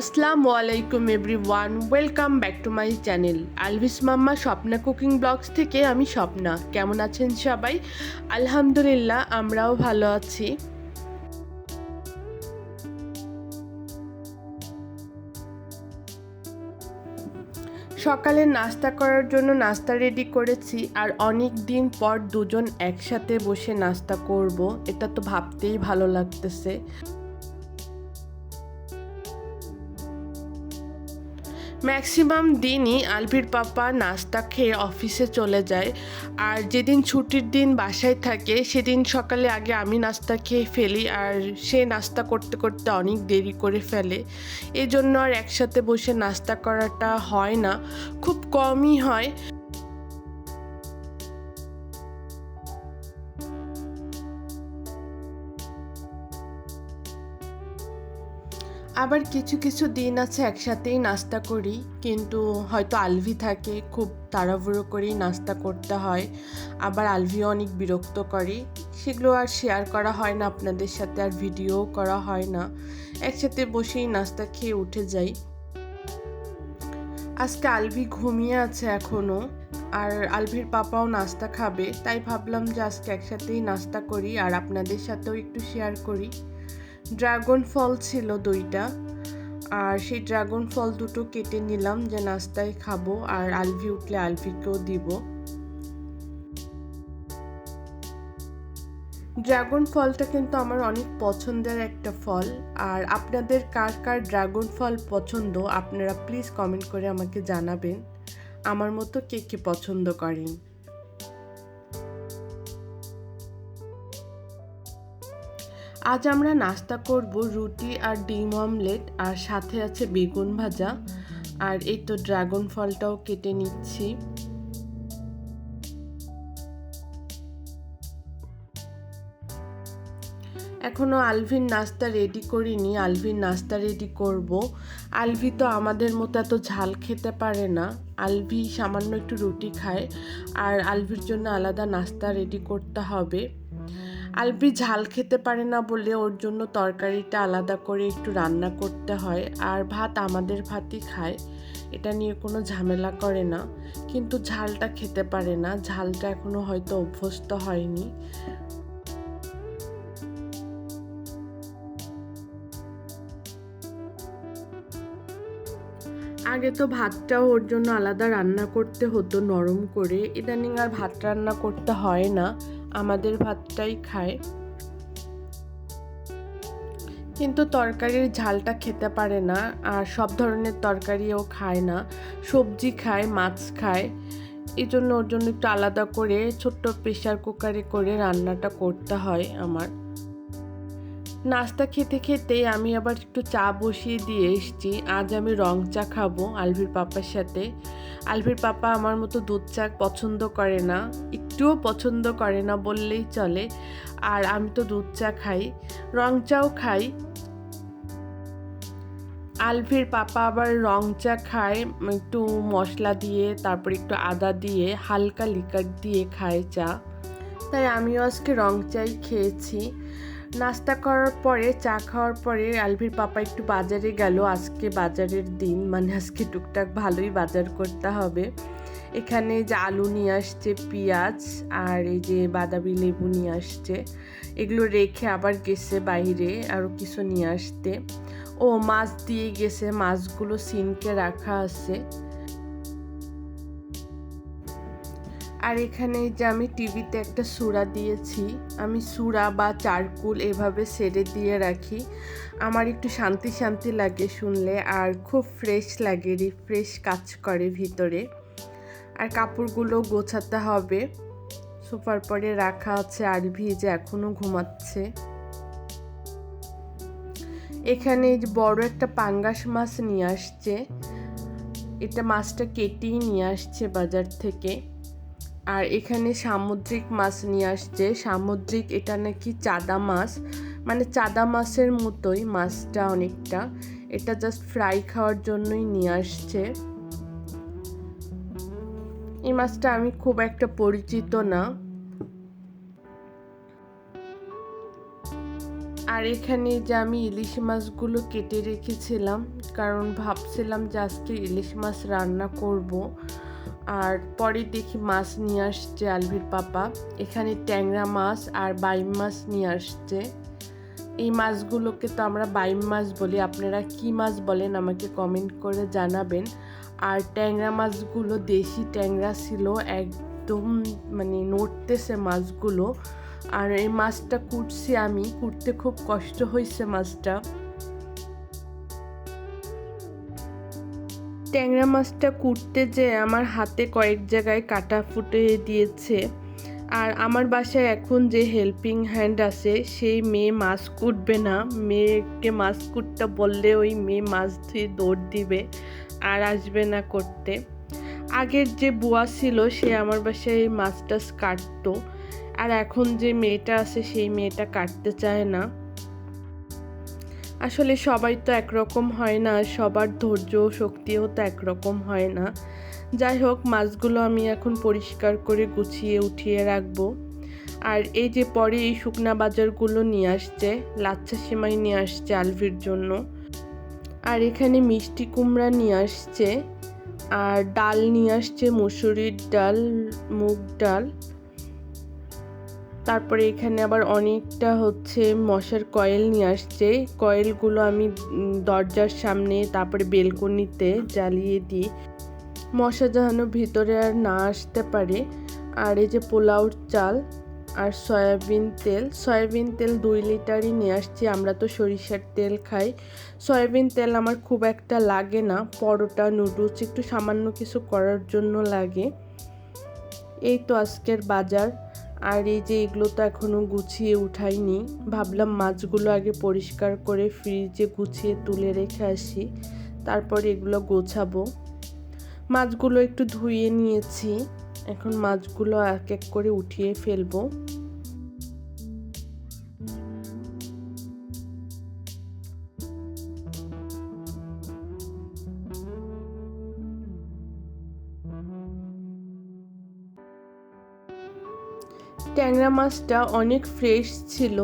আসসালামু আলাইকুম everyone welcome back to my channel আলভিস মাম্মা স্বপ্না কুকিং ব্লগস থেকে আমি স্বপ্না। কেমন আছেন সবাই? আলহামদুলিল্লাহ, আমরাও ভালো আছি। সকালে নাস্তা করার জন্য নাস্তা রেডি করেছি, আর অনেক দিন পর দুজন একসাথে বসে নাস্তা করব। এটা তো ভাবতেই ভালো লাগতেছে। ম্যাক্সিমাম দিনই আলভির পাপা নাস্তা খেয়ে অফিসে চলে যায়। আর যেদিন ছুটির দিন বাসায় থাকে, সেদিন সকালে আগে আমি নাস্তা খেয়ে ফেলি আর সে নাস্তা করতে করতে অনেক দেরি করে ফেলে। এজন্য জন্য আর একসাথে বসে নাস্তা করাটা হয় না। খুব কমই হয়। আবার কিছু কিছু দিন আছে একসাথেই নাস্তা করি, কিন্তু হয়তো আলভি থাকে, খুব তাড়াহুড়ো করেই নাস্তা করতে হয়। আবার আলভিও অনেক বিরক্ত করে। সেগুলো আর শেয়ার করা হয় না, আপনাদের সাথে আর ভিডিও করা হয় না। একসাথে বসেই নাস্তা খেয়ে উঠে যাই। আজকে আলভি ঘুমিয়ে আছে এখনও আর আলভির পাপাও নাস্তা খাবে, তাই ভাবলাম যে আজকে একসাথেই নাস্তা করি, আর আপনাদের সাথেও একটু শেয়ার করি। ড্রাগন ফল ছিল দুইটা। আর সেই ড্রাগন ফল দুটো কেটে নিলাম যে নাস্তায় খাব আর আলভি উঠলে আলভিকেও দিব। ড্রাগন ফলটা কিন্তু আমার অনেক পছন্দের একটা ফল। আর আপনাদের কার কার ড্রাগন ফল পছন্দ আপনারা প্লিজ কমেন্ট করে আমাকে জানাবেন। আমার মতো কে কে পছন্দ করেন? আজ আমরা নাস্তা করব রুটি আর ডিম অমলেট, আর সাথে আছে বেগুন ভাজা। আর এই তো ড্রাগন ফলটাও কেটে নিচ্ছি। এখনও আলভির নাস্তা রেডি করিনি, আলভির নাস্তা রেডি করব। আলভি তো আমাদের মতো এত ঝাল খেতে পারে না। আলভি সামান্য একটু রুটি খায়, আর আলভির জন্য আলাদা নাস্তা রেডি করতে হবে। আলবি ঝাল খেতে পারে না বলে ওর জন্য তরকারিটা আলাদা করে একটু রান্না করতে হয়। আর ভাত আমাদের ভাতই খায়, এটা নিয়ে কোনো ঝামেলা করে না। কিন্তু ঝালটা খেতে পারে না, ঝালটা এখনও হয়তো অভ্যস্ত হয়নি। আগে তো ভাতটাও ওর জন্য আলাদা রান্না করতে হতো নরম করে, ইদানিং আর ভাত রান্না করতে হয় না। আমাদের ভাতটাই খায়। কিন্তু তরকারির ঝালটা খেতে পারে না আর সব ধরনের তরকারিও খায় না। সবজি খায়, মাছ খায়। এই জন্য ওর জন্য একটু আলাদা করে ছোট্ট প্রেশার কুকারে করে রান্নাটা করতে হয় আমার। নাস্তা খেতে খেতে আমি আবার একটু চা বসিয়ে দিয়ে এসছি। আজ আমি রং চা খাব আলভির পাপার সাথে। আলভির পাপা আমার মতো দুধ চা পছন্দ করে না। একটুও পছন্দ করে না বললেই চলে। আর আমি তো দুধ চা খাই, রং চাও খাই। আলভির পাপা আবার রং চা খায়, একটু মশলা দিয়ে, তারপর একটু আদা দিয়ে, হালকা লিকার দিয়ে খায় চা। তাই আমিও আজকে রং চাই খেয়েছি। নাস্তা করার পরে, চা খাওয়ার পরে আলভির পাপা একটু বাজারে গেল। আজকে বাজারের দিন মানে আজকে টুকটাক ভালোই বাজার করতে হবে। এখানে যে আলু নিয়ে আসছে, পেঁয়াজ আর এই যে বাদামি লেবু নিয়ে আসছে, এগুলো রেখে আবার গেছে বাইরে আরও কিছু নিয়ে আসতে। ও, মাছ দিয়ে গেছে, মাছগুলো সিনকে রাখা আছে। আর এখানে যে আমি টিভিতে একটা সুরা দিয়েছি, আমি সুরা বা চারকুল এভাবে সেরে দিয়ে রাখি। আমার একটু শান্তি শান্তি লাগে শুনলে আর খুব ফ্রেশ লাগে রিফ্রেশ কাজ করে ভিতরে। আর কাপড়গুলো গোছাতে হবে। সোফার পরে রাখা আছে আর ভিজে এখনও ঘুমাচ্ছে। এখানে বড় একটা পাঙ্গাস মাছ নিয়ে আসছে। এটা মাছটা কেটেই নিয়ে আসছে বাজার থেকে। আর এখানে সামুদ্রিক মাছ নিয়ে আসছে। সামুদ্রিক এটা নাকি চাদা মাছ। মানে চাদা মাছের মতোই মাছটা অনেকটা। এটা জাস্ট ফ্রাই খাওয়ার জন্যই নিয়ে আসছে। এই মাছটা আমি খুব একটা পরিচিত না। আর এখানে যে আমি ইলিশ মাছগুলো কেটে রেখেছিলাম, কারণ ভাবছিলাম যে আজকে ইলিশ মাছ রান্না করব। আর পরে দেখি মাছ নিয়ে আসছে আলভির পাপা। এখানে ট্যাংরা মাছ আর বাইম মাছ নিয়ে আসছে। এই মাছগুলোকে তো আমরা বাইম মাছ বলি, আপনারা কি মাছ বলেন আমাকে কমেন্ট করে জানাবেন। আর ট্যাংরা মাছগুলো, দেশি ট্যাংরা ছিল একদম মানে নড়তেছে মাছগুলো। আর এই মাছটা কুটছি আমি, কুটতে খুব কষ্ট হয়েছে মাছটা। ট্যাংরা মাছটা কুটতে যে আমার হাতে কয়েক জায়গায় কাটা ফুটে দিয়েছে। আর আমার বাসায় এখন যে হেল্পিং হ্যান্ড আছে, সেই মেয়ে মাছ কুটবে না। মেয়েকে মাছ কুটতে বললে ওই মেয়ে মাছ ধুয়ে দৌড় দিবে। আর আসবে না করতে। আগের যে বুয়া ছিল, সে আমার বাসায় মাছ টাছ কাটতো। আর এখন যে মেয়েটা আছে, সেই মেয়েটা কাটতে চায় না। আসলে সবাই তো একরকম হয় না সবার ধৈর্য শক্তিও তো একরকম হয় না। যাই হোক মাছগুলো আমি এখন পরিষ্কার করে গুছিয়ে উঠিয়ে রাখব। আর এই যে পরে এই শুকনা বাজারগুলো নিয়ে আসছে, লাচ্ছা সেমাই নিয়ে আসছে আলভির জন্য। আর এখানে মিষ্টি কুমড়া নিয়ে আসছে, আর ডাল নিয়ে আসছে, মুসুরির ডাল, মুগ ডাল। তারপরে এখানে আবার অনেকটা হচ্ছে মশার কয়েল নিয়ে আসছে। কয়েলগুলো আমি দরজার সামনে, তারপরে বেলকনিতে জ্বালিয়ে দিই। মশা যেন ভিতরে আর না আসতে পারে। আর এই যে পোলাওর চাল আর সয়াবিন তেল। সয়াবিন তেল দুই লিটারই নিয়ে আসছি, আমরা তো সরিষার তেল খাই। সয়াবিন তেল আমার খুব একটা লাগে না, পরোটা, নুডলস, একটু সামান্য কিছু করার জন্য লাগে। এই তো আজকের বাজার। আর এই যে এগুলো তো এখনও গুছিয়ে উঠাইনি, ভাবলাম মাছগুলো আগে পরিষ্কার করে ফ্রিজে গুছিয়ে তুলে রেখে আসি, তারপর এগুলো গোছাবো। মাছগুলো একটু ধুয়ে নিয়েছি। এখন মাছগুলো এক এক করে উঠিয়ে ফেলব। ট্যাংরা মাছটা অনেক ফ্রেশ ছিল।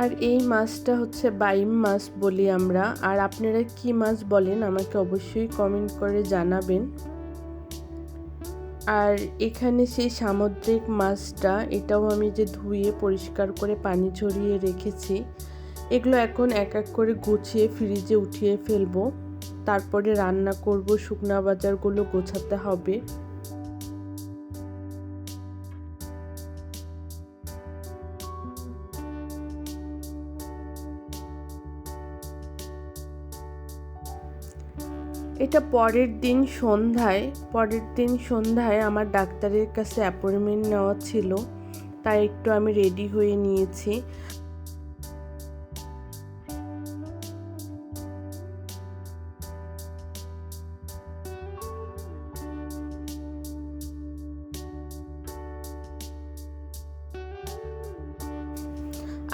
আর এই মাছটা হচ্ছে বাইম মাছ বলি আমরা। আর আপনারা কি মাছ বলেন আমাকে অবশ্যই কমেন্ট করে জানাবেন। আর এখানে সেই সামুদ্রিক মাছটা, এটাও আমি যে ধুয়ে পরিষ্কার করে পানি ঝরিয়ে রেখেছি, এগুলো এখন এক এক করে গুছিয়ে ফ্রিজে উঠিয়ে ফেলব। তারপরে রান্না করব, শুকনা বাজারগুলো গোছাতে হবে। এটা পরের দিন সন্ধ্যায়, পরের দিন সন্ধ্যায় আমার ডাক্তারের কাছে অ্যাপয়েন্টমেন্ট নেওয়া ছিল, তাই একটু আমি রেডি হয়ে নিয়েছি।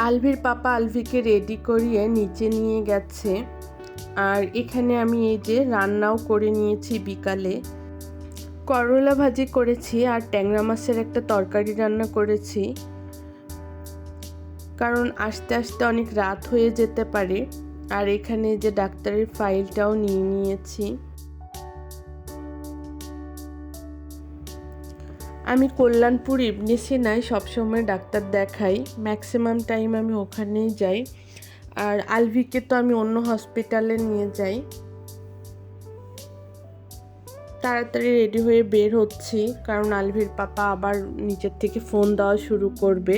আলভির পাপা আলভিকে রেডি করিয়ে নিচে নিয়ে গেছে। আর এখানে আমি এই যে রান্নাও করে নিয়েছি বিকালে। করলা ভাজি করেছি আর ট্যাংরা মাছের একটা তরকারি রান্না করেছি। কারণ আস্তে আস্তে অনেক রাত হয়ে যেতে পারে। আর এখানে যে ডাক্তারের ফাইলটাও নিয়ে নিয়েছি। আমি কল্যাণপুর ইবনে সিনায় সবসময় ডাক্তার দেখাই। ম্যাক্সিমাম টাইম আমি ওখানেই যাই। আর আলভিকে তো আমি অন্য হসপিটালে নিয়ে যাই। তাড়াতাড়ি রেডি হয়ে বের হচ্ছি, কারণ আলভির পাপা আবার নিজের থেকে ফোন দেওয়া শুরু করবে।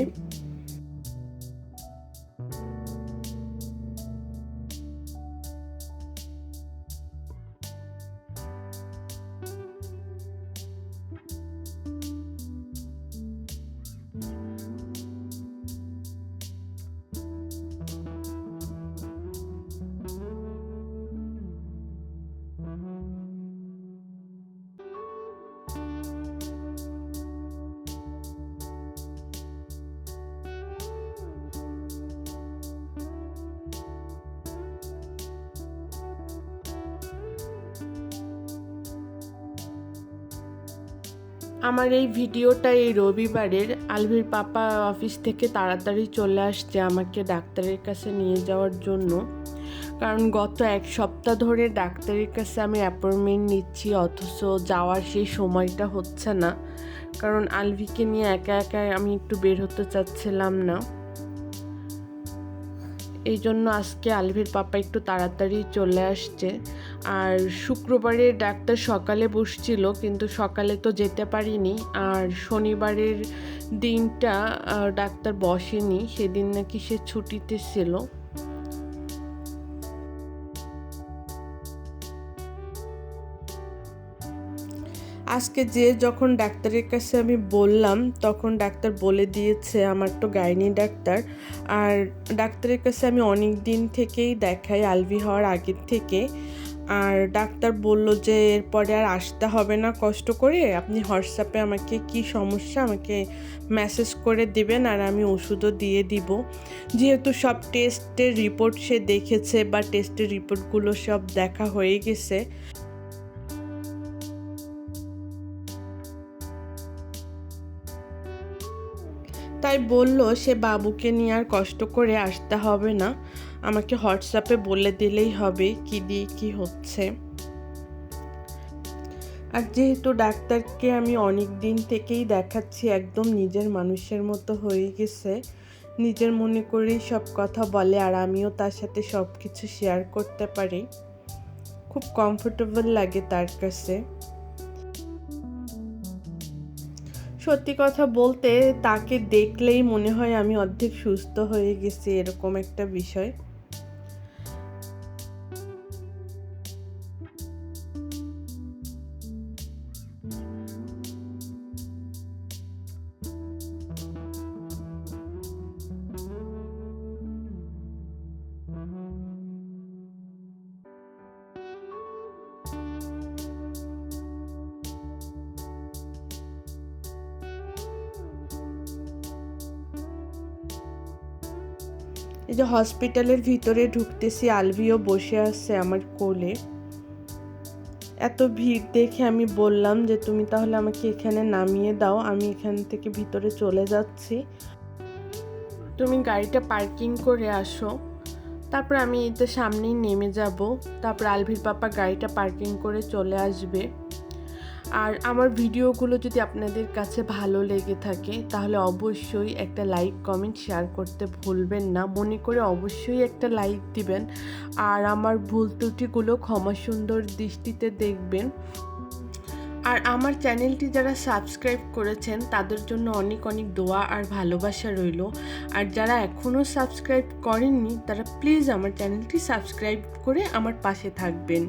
আমার এই ভিডিওটা এই রবিবারের আলভির পাপা অফিস থেকে তাড়াতাড়ি চলে আসছে আমাকে ডাক্তারের কাছে নিয়ে যাওয়ার জন্য। কারণ গত এক সপ্তাহ ধরে ডাক্তারের কাছে আমি অ্যাপয়েন্টমেন্ট নিচ্ছি, অথচ যাওয়ার সেই সময়টা হচ্ছে না। কারণ আলভিকে নিয়ে একা একা আমি একটু বের হতে চাচ্ছিলাম না। এই জন্য আজকে আলভির পাপা একটু তাড়াতাড়ি চলে আসছে। আর শুক্রবারে ডাক্তার সকালে বসছিল, কিন্তু সকালে তো যেতে পারিনি। আর শনিবারের দিনটা ডাক্তার বসেনি, সেদিন নাকি সে ছুটিতে ছিল। আজকে যে যখন ডাক্তারের কাছে আমি বললাম, তখন ডাক্তার বলে দিয়েছে, আমার তো গাইনি ডাক্তার। আর ডাক্তারের কাছে আমি অনেক দিন থেকেই দেখাই আলভি হওয়ার আগের থেকে। আর ডাক্তার বলল যে এরপরে আর আসতে হবে না, কষ্ট করে। আপনি হোয়াটসঅ্যাপে আমাকে কি সমস্যা আমাকে মেসেজ করে দিবেন আর আমি ওষুধও দিয়ে দিব। যেহেতু সব টেস্টের রিপোর্ট সে দেখেছে বা টেস্টের রিপোর্টগুলো সব দেখা হয়ে গেছে। তাই বলল, সে বাবুকে নিয়ে আর কষ্ট করে আসতে হবে না। আমাকে হোয়াটসঅ্যাপে বলে দিলেই হবে কি দিয়ে কি হচ্ছে। আর যেহেতু ডাক্তারকে আমি অনেক দিন থেকেই দেখাচ্ছি, একদম নিজের মানুষের মতো হয়ে গেছে, নিজের মনে করেই সব কথা বলে আর আমিও তার সাথে সব কিছু শেয়ার করতে পারি। খুব কমফোর্টেবল লাগে তার কাছে। সত্যি কথা বলতে তাকে দেখলেই মনে হয় আমি অর্ধেক সুস্থ হয়ে গেছি, এরকম একটা বিষয়। এই যে হসপিটালের ভিতরে ঢুকতেছি, আলভিও বসে আছে আমার কোলে। এত ভিড় দেখে আমি বললাম যে, তুমি তাহলে আমাকে এখানে নামিয়ে দাও, আমি এখান থেকে ভিতরে চলে যাচ্ছি। তুমি গাড়িটা পার্কিং করে আসো। তারপর আমি তো সামনেই নেমে যাব। তারপর আলভির পাপা গাড়িটা পার্কিং করে চলে আসবে। আর আমার ভিডিওগুলো যদি আপনাদের কাছে ভালো লেগে থাকে, তাহলে অবশ্যই একটা লাইক কমেন্ট শেয়ার করতে ভুলবেন না। মনে করে অবশ্যই একটা লাইক দিবেন। আর আমার ভুল ত্রুটিগুলো ক্ষমা সুন্দর দৃষ্টিতে দেখবেন। আর আমার চ্যানেলটি যারা সাবস্ক্রাইব করেছেন, তাদের জন্য অনেক অনেক দোয়া আর ভালোবাসা রইল। আর যারা এখনও সাবস্ক্রাইব করেননি, তারা প্লিজ আমার চ্যানেলটি সাবস্ক্রাইব করে আমার পাশে থাকবেন।